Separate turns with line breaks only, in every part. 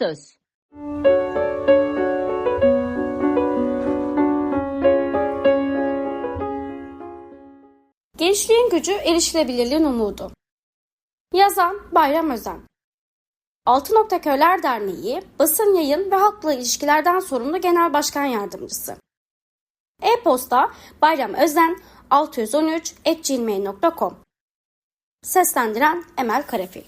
Söz.
Gençliğin gücü erişilebilirliğin umudu. Yazan Bayram Özen. Altı Nokta Köyler Derneği, basın yayın ve halkla ilişkilerden sorumlu genel başkan yardımcısı. E-posta Bayram Özen 613 gmail.com Seslendiren Emel Karafil.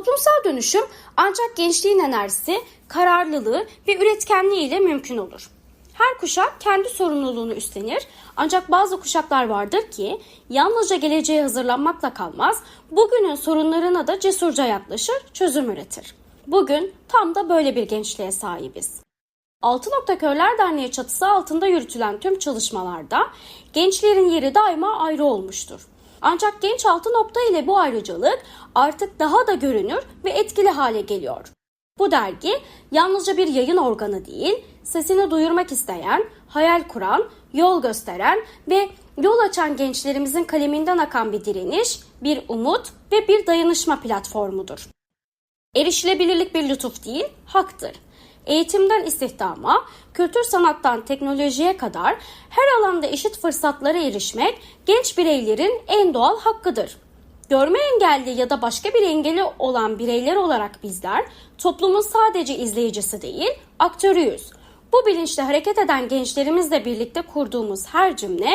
Toplumsal dönüşüm ancak gençliğin enerjisi, kararlılığı ve üretkenliği ile mümkün olur. Her kuşak kendi sorumluluğunu üstlenir ancak bazı kuşaklar vardır ki yalnızca geleceğe hazırlanmakla kalmaz, bugünün sorunlarına da cesurca yaklaşır, çözüm üretir. Bugün tam da böyle bir gençliğe sahibiz. Altı Nokta Köyler Derneği çatısı altında yürütülen tüm çalışmalarda gençlerin yeri daima ayrı olmuştur. Ancak genç altı nokta ile bu ayrıcalık artık daha da görünür ve etkili hale geliyor. Bu dergi yalnızca bir yayın organı değil, sesini duyurmak isteyen, hayal kuran, yol gösteren ve yol açan gençlerimizin kaleminden akan bir direniş, bir umut ve bir dayanışma platformudur. Erişilebilirlik bir lütuf değil, haktır. Eğitimden istihdama, kültür sanattan teknolojiye kadar her alanda eşit fırsatlara erişmek genç bireylerin en doğal hakkıdır. Görme engelli ya da başka bir engeli olan bireyler olarak bizler toplumun sadece izleyicisi değil, aktörüyüz. Bu bilinçle hareket eden gençlerimizle birlikte kurduğumuz her cümle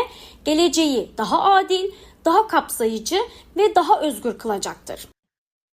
geleceği daha adil, daha kapsayıcı ve daha özgür kılacaktır.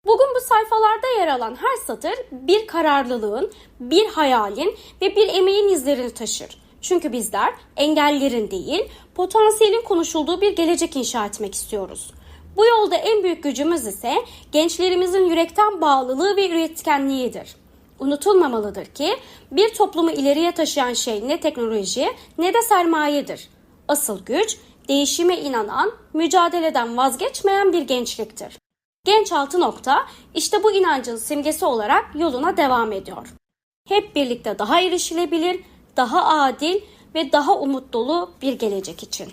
Bugün bu sayfalarda yer alan her satır bir kararlılığın, bir hayalin ve bir emeğin izlerini taşır. Çünkü bizler engellerin değil, potansiyelin konuşulduğu bir gelecek inşa etmek istiyoruz. Bu yolda en büyük gücümüz ise gençlerimizin yürekten bağlılığı ve üretkenliğidir. Unutulmamalıdır ki bir toplumu ileriye taşıyan şey ne teknoloji ne de sermayedir. Asıl güç değişime inanan, mücadeleden vazgeçmeyen bir gençliktir. Genç altı nokta işte bu inancın simgesi olarak yoluna devam ediyor. Hep birlikte daha erişilebilir, daha adil ve daha umut dolu bir gelecek için.